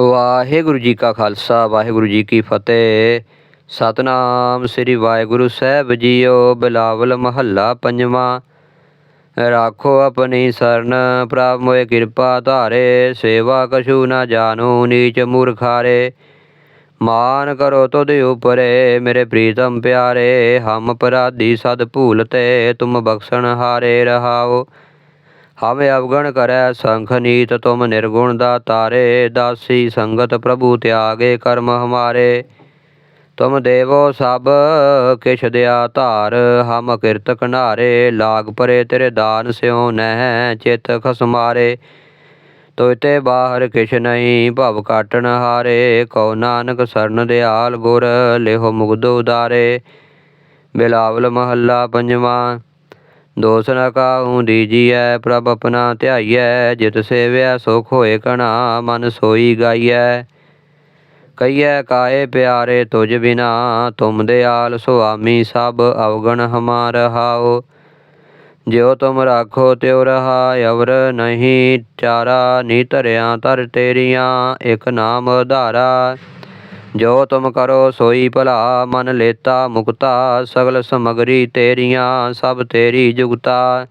ਵਾਹਿਗੁਰੂ ਜੀ ਕਾ ਖਾਲਸਾ, ਵਾਹਿਗੁਰੂ ਜੀ ਕੀ ਫਤਿਹ। ਸਤਨਾਮ ਸ੍ਰੀ ਵਾਹਿਗੁਰੂ ਸਾਹਿਬ ਜੀਓ, ਬਿਲਾਵਲ ਮਹੱਲਾ ਪੰਜਵਾਂ। ਰਾਖੋ ਆਪਣੀ ਸਰਨ, ਪ੍ਰਭ ਮੋਏ ਕਿਰਪਾ ਧਾਰੇ, ਸੇਵਾ ਕਛੂ ਨਾ ਜਾਣੂ, ਨੀਚ ਮੂਰਖਾਰੇ। ਮਾਨ ਕਰੋ ਤੁਧ ਉਪਰੇ, ਮੇਰੇ ਪ੍ਰੀਤਮ ਪਿਆਰੇ, ਹਮ ਅਪਰਾਧੀ ਸਦ ਭੂਲਤੇ ਤੁਮ ਬਖਸ਼ਣ ਹਾਰੇ ਰਹਾਓ। ਹਮੇ ਅਵਗਣ ਕਰੈ ਸੰਖ ਨੀਤ ਤੁਮ ਨਿਰਗੁਣ ਦਾ ਤਾਰੇ ਦਾਸੀ ਸੰਗਤ ਪ੍ਰਭੂ ਤਿਆਗੇ ਕਰਮ ਹਮਾਰੇ। ਤੁਮ ਦੇਵੋ ਸਭ ਕਿਛ ਦਿਆ ਧਾਰ, ਹਮ ਕਿਰਤ ਕਨਾਰੇ, ਲਾਗ ਪਰੇ ਤੇਰੇ ਦਾਨ ਸਿਉ ਨਹਿ, ਚਿਤ ਖਸਮਾਰੇ ਤੋਇਤੇ ਬਾਹਰ ਕਿਛ ਨਹੀਂ, ਭਵ ਕਾਟਣ ਹਾਰੇ, ਕਉ ਨਾਨਕ ਸਰਨ ਦਿਆਲ ਗੁਰ, ਲਿਹੋ ਮੁਗਧ ਉਦਾਰੇ। ਬਿਲਾਵਲ ਮਹੱਲਾ ਪੰਜਵਾਂ। ਦੋਸ ਨ ਕਾਹੂ ਦੀਜੀਐ ਪ੍ਰਭ ਆਪਣਾ ਧਿਆਈਐ, ਜਿਤ ਸੇਵਿਆ ਸੁਖ ਹੋਏ ਕਣਾ, ਮਨ ਸੋਈ ਗਾਈਐ। ਕਈਐ ਕਾਏ ਪਿਆਰੇ ਤੁਝ ਬਿਨਾ, ਤੁਮ ਦਿਆਲ ਸੁਆਮੀ ਸਭ ਅਵਗਣ ਹਮਾ ਰਹਾਓ ਜਿਉ ਤੁਮ ਰਾਖੋ ਤਿਉ ਰਹਾ ਅਵਰ ਨਹੀਂ ਚਾਰਾ, ਨੀ ਧਰਿਆ ਧਰ ਤੇਰੀਆਂ, ਇਕ ਨਾਮ ਧਾਰਾ। ਜੋ ਤੁਮ ਕਰੋ ਸੋਈ ਭਲਾ, ਮਨ ਲੇਤਾ ਮੁਕਤਾ, ਸਗਲ ਸਮਗਰੀ ਤੇਰੀਆਂ, ਸਭ ਤੇਰੀ ਜੁਗਤਾ।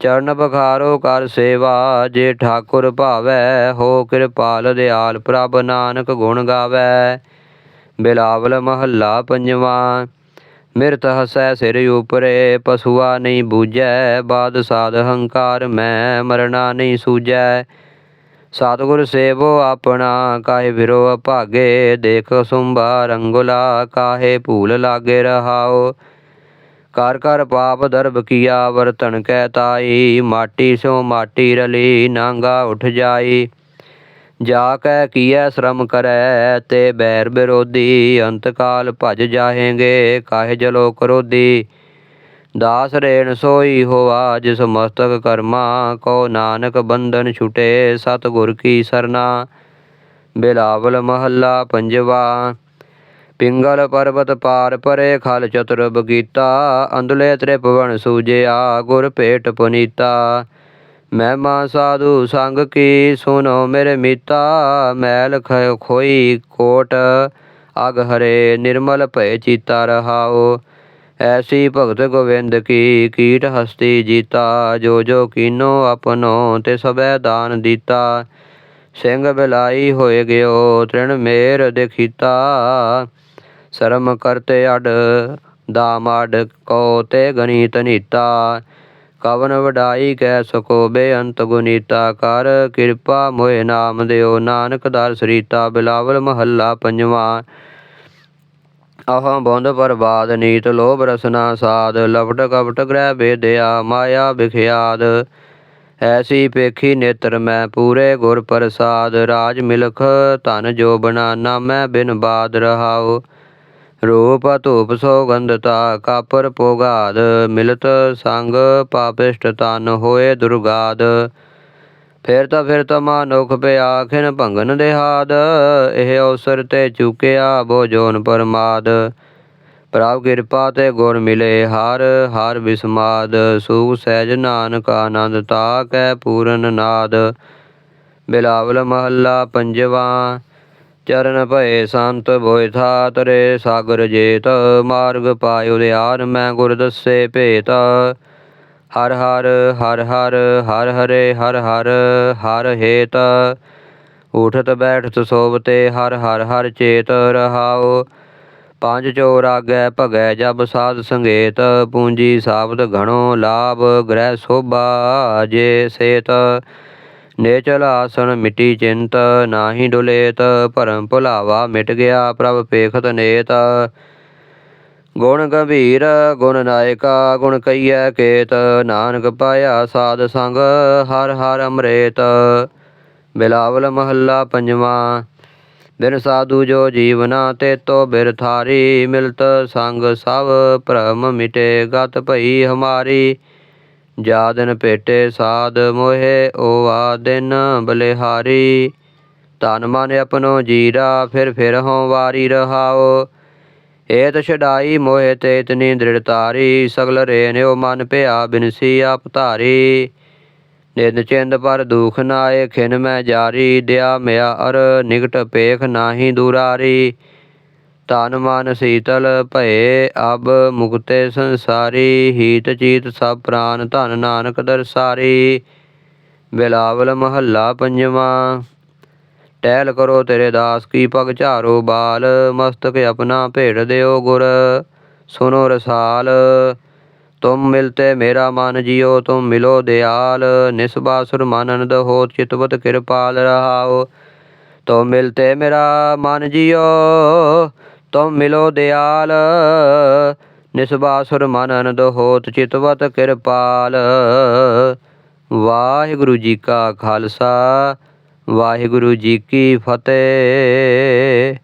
ਚਰਨ ਬਖਾਰੋ ਕਰ ਸੇਵਾ, ਜੇ ਠਾਕੁਰ ਭਾਵੈ, ਹੋ ਕਿਰਪਾਲ ਦਿਆਲ ਪ੍ਰਭ ਨਾਨਕ ਗੁਣ ਗਾਵੈ। ਬਿਲਾਵਲ ਮਹੱਲਾ ਪੰਜਵਾਂ, ਮਿਰਤ ਹਸੈ ਸਿਰ ਉਪਰੇ, ਪਸੂਆ ਨਹੀਂ ਬੂਝੈ ਬਾਦ ਸਾਧ ਹੰਕਾਰ ਮੈਂ ਮਰਨਾ ਨਹੀਂ ਸੂਝੈ। ਸਤਿਗੁਰ ਸੇਵੋ ਆਪਣਾ, ਕਾਹੇ ਵਿਰੋ ਅਭਾਗੇ ਦੇਖ ਸੁੰਬਾ ਰੰਗੁਲਾ ਕਾਹੇ ਭੂਲ ਲਾਗੇ ਰਹਾਓ। ਕਰ ਕਰ ਪਾਪ ਦਰਬ ਕੀਆ, ਵਰਤਨ ਕੈ ਤਾਈ, ਮਾਟੀ ਸੋ ਮਾਟੀ ਰਲੀ, ਨਾਂਗਾ ਉਠ ਜਾਈ। ਜਾ ਕੈ ਕੀਐ ਸ਼ਰਮ ਕਰੈ, ਤੇ ਬੈਰ ਵਿਰੋਧੀ ਅੰਤ ਕਾਲ ਭਜ ਜਾਹੇਂਗੇ, ਕਾਹੇ ਜਲੋ ਕਰੋਧੀ ਦਾਸ ਰੇਣ ਸੋਈ ਹੋਵਾ ਜਿਸ ਮਸਤਕ ਕਰਮਾ ਕੋ ਨਾਨਕ ਬੰਧਨ ਛੁਟੇ, ਸਤਿਗੁਰ ਕੀ ਸਰਨਾ। ਬਿਲਾਵਲ ਮਹੱਲਾ ਪੰਜਵਾ, ਪਿੰਗਲ ਪਰਬਤ ਪਾਰ ਪਰੇ, ਖਲ ਚਤੁਰ ਬਗੀਤਾ ਅੰਦਲੇ ਤ੍ਰਿਪਵਨ ਸੂਜਿਆ, ਗੁਰ ਭੇਟ ਪੁਨੀਤਾ। ਮਹਿਮਾ ਸਾਧੂ ਸੰਗ ਕੀ ਸੁਨੋ ਮੇਰੇ ਮੀਤਾ, ਮੈਲ ਖ- ਖੋਈ ਕੋਟ, ਅਗ ਹਰੇ ਨਿਰਮਲ ਭੈ ਚੀਤਾ ਰਹਾਓ ਐਸੀ ਭਗਤ ਗੋਵਿੰਦ ਕੀ ਕੀਟ ਹਸਤੀ ਜੀਤਾ, ਜੋ ਜੋ ਕੀਨੋ ਆਪਨੋ ਤੇ ਸਬੈ ਦਾਨ ਦੀਤਾ। ਸਿੰਘ ਬਿਲਾਈ ਹੋਏ ਗਿਓ, ਤ੍ਰਿਣ ਮੇਰ ਦੇਖੀਤਾ। ਸ਼ਰਮ ਕਰਤੇ ਅਡ ਦਾਮਾਡ ਕੋ ਤੇ ਗਣੀਤ ਨੀਤਾ। ਕਵਨ ਵਡਾਈ ਕਹਿ ਸਕੋ, ਬੇਅੰਤ ਗੁਨੀਤਾ। ਕਰ ਕਿਰਪਾ ਮੋਏ ਨਾਮ ਦਿਓ, ਨਾਨਕ ਦਰ ਸਰੀਤਾ, ਬਿਲਾਵਲ ਮਹੱਲਾ ਪੰਜਵਾਂ। ਅਹ ਬੁੰਦ ਪਰਬਾਦ ਨੀਤ ਲੋਭ ਰਸਨਾ ਸਾਧ, ਲਪਟ ਕਪਟ ਗ੍ਰਹਿ ਬੇਦਿਆ ਮਾਇਆ ਵਿਖਿਆਦ। ਐਸੀ ਪੇਖੀ ਨੇਤਰ ਮੈਂ ਪੂਰੇ ਗੁਰ ਪ੍ਰਸਾਦ, ਰਾਜ ਮਿਲਖ ਧਨ ਜੋ ਬਣਾ ਨਾਮੈ ਬਿਨ ਬਾਦ ਰਹਾਉ। ਰੂਪ ਧੂਪ ਸੋਗੰਧਤਾ ਕਾਪਰ ਪੋਗਾਦ ਮਿਲਤ ਸੰਗ ਪਾਪਿਸ਼ਟ ਤਨ ਹੋਏ ਦੁਰਗਾਦ। ਫਿਰ ਤਾਂ ਫਿਰ ਤਾਂ ਮਾਨੁਖ ਪਿਆ ਖਿਨ ਭੰਗਨ ਦੇਹਾਦ ਇਹ ਅਵਸਰ ਤੇ ਚੁਕਿਆ ਬੋ ਜੋਨ ਪਰਮਾਦ। ਪ੍ਰਭ ਕਿਰਪਾ ਤੇ ਗੁਰ ਮਿਲੇ ਹਰ ਹਰ ਬਿਸਮਾਦ। ਸੂਖ ਸਹਿਜ ਨਾਨਕ ਆਨੰਦ ਤਾ ਕੈ ਪੂਰਨ ਨਾਦ। ਬਿਲਾਵਲ ਮਹੱਲਾ ਪੰਜਵਾ, ਚਰਨ ਭਏ ਸੰਤ ਬੋਇ ਥਾ ਤਰੇ ਸਾਗਰ ਜੇਤ, ਮਾਰਗ ਪਾਇਓ ਦਿਆਰ ਮੈਂ ਗੁਰ ਦੱਸੇ ਭੇਤ। ਹਰ ਹਰ ਹਰ ਹਰ ਹਰ ਹਰੇ, ਹਰ ਹਰ ਹਰ ਹੇਤ। ਉਠਤ ਬੈਠਤ ਸੋਵਤੇ ਹਰ ਹਰ ਹਰ ਚੇਤ ਰਹਾਓ ਪੰਜ ਚੋਰ ਆਗੈ ਭਗੈ ਜਬ ਸਾਧ ਸੰਗੇਤ। ਪੂੰਜੀ ਸਾਬਤ ਘਣੋ ਲਾਭ, ਗ੍ਰਹਿ ਸੋਭਾ ਜੇ ਸੇਤ। ਨੇਚਲ ਆਸਣ ਮਿਟੀ ਚਿੰਤ, ਨਾਹੀ ਡੁਲੇਤ। ਭਰਮ ਭੁਲਾਵਾ ਮਿਟ ਗਿਆ ਪ੍ਰਭ ਪੇਖਤ ਨੇਤ। ਗੁਣ ਗੰਭੀਰ, ਗੁਣ ਨਾਇਕਾ, ਗੁਣ ਕਈਐ ਕੇਤ, ਨਾਨਕ ਪਾਇਆ ਸਾਧ ਸੰਗ, ਹਰ ਹਰ ਅੰਮ੍ਰਿਤ। ਬਿਲਾਵਲ ਮਹੱਲਾ ਪੰਜਵਾਂ, ਬਿਨ ਸਾਧੂ ਜੋ ਜੀਵਨਾ ਤੇ ਤੋ ਬਿਰਥਾਰੀ ਮਿਲਤ ਸੰਗ ਸਭ ਭ੍ਰਮ ਮਿਟੇ ਗਤ ਭਈ ਹਮਾਰੀ। ਜਾ ਦਿਨ ਭੇਟੇ ਸਾਧ ਮੋਹਿ ਓਵਾ ਦਿਨ ਬਲਿਹਾਰੀ। ਤਨ ਮਨ ਆਪਣੋ ਜੀਰਾ, ਫਿਰ ਫਿਰ ਹਉ ਵਾਰੀ ਰਹਾਓ। ਏਤ ਛਡਾਈ ਮੋਹਿ ਤੇ ਇਤਨੀ ਦ੍ਰਿੜਤਾਰੀ ਸਗਲ ਰੇਨਿਓ ਮਨ ਭਿਆ ਬਿਨਸੀ ਆਪ ਧਾਰੀ। ਨਿੰਦ ਚਿੰਦ ਪਰ ਦੁਖ ਨਾਏ, ਖਿਨ ਮੈਂ ਜਾਰੀ, ਦਿਆ ਮਿਆ ਅਰ ਨਿਕਟ ਪੇਖ ਨਾਹੀ ਦੁਰਾਰੀ। ਤਨ ਮਨ ਸੀਤਲ ਭਏ, ਅਬ ਮੁਕਤੇ ਸੰਸਾਰੀ, ਹੀਤ ਚੀਤ ਸਭ ਪ੍ਰਾਨ ਧਨ ਨਾਨਕ ਦਰਸਾਰੀ। ਬਿਲਾਵਲ ਮਹੱਲਾ ਪੰਜਵਾਂ। ਟਹਿਲ ਕਰੋ ਤੇਰੇ ਦਾਸ ਕੀ ਪਗ ਝਾਰੋ ਬਾਲ, ਮਸਤਕ ਆਪਣਾ ਭੇੜ ਦਿਓ ਗੁਰ। ਸੁਨੋ ਰਸਾਲ, ਤੁਮ ਮਿਲਤੇ ਮੇਰਾ ਮਨ ਜਿਉ ਤੁਮ ਮਿਲੋ ਦਿਆਲ। ਨਿਸਬਾਸੁਰ ਮਨ ਅਨੰਦ ਹੋ ਚਿਤਵਤ ਕਿਰਪਾਲ ਰਹਾਓ। ਤੁਮ ਮਿਲਤੇ ਮੇਰਾ ਮਨ ਜਿਉ ਤੁਮ ਮਿਲੋ ਦਿਆਲ। ਨਿਸਬਾਸੁਰ ਮਨ ਅਨੰਦ ਹੋਤ, ਚਿਤਵਤ ਕਿਰਪਾਲ। ਵਾਹਿਗੁਰੂ ਜੀ ਕਾ ਖਾਲਸਾ। ਵਾਹਿਗੁਰੂ ਜੀ ਕੀ ਫਤਿਹ।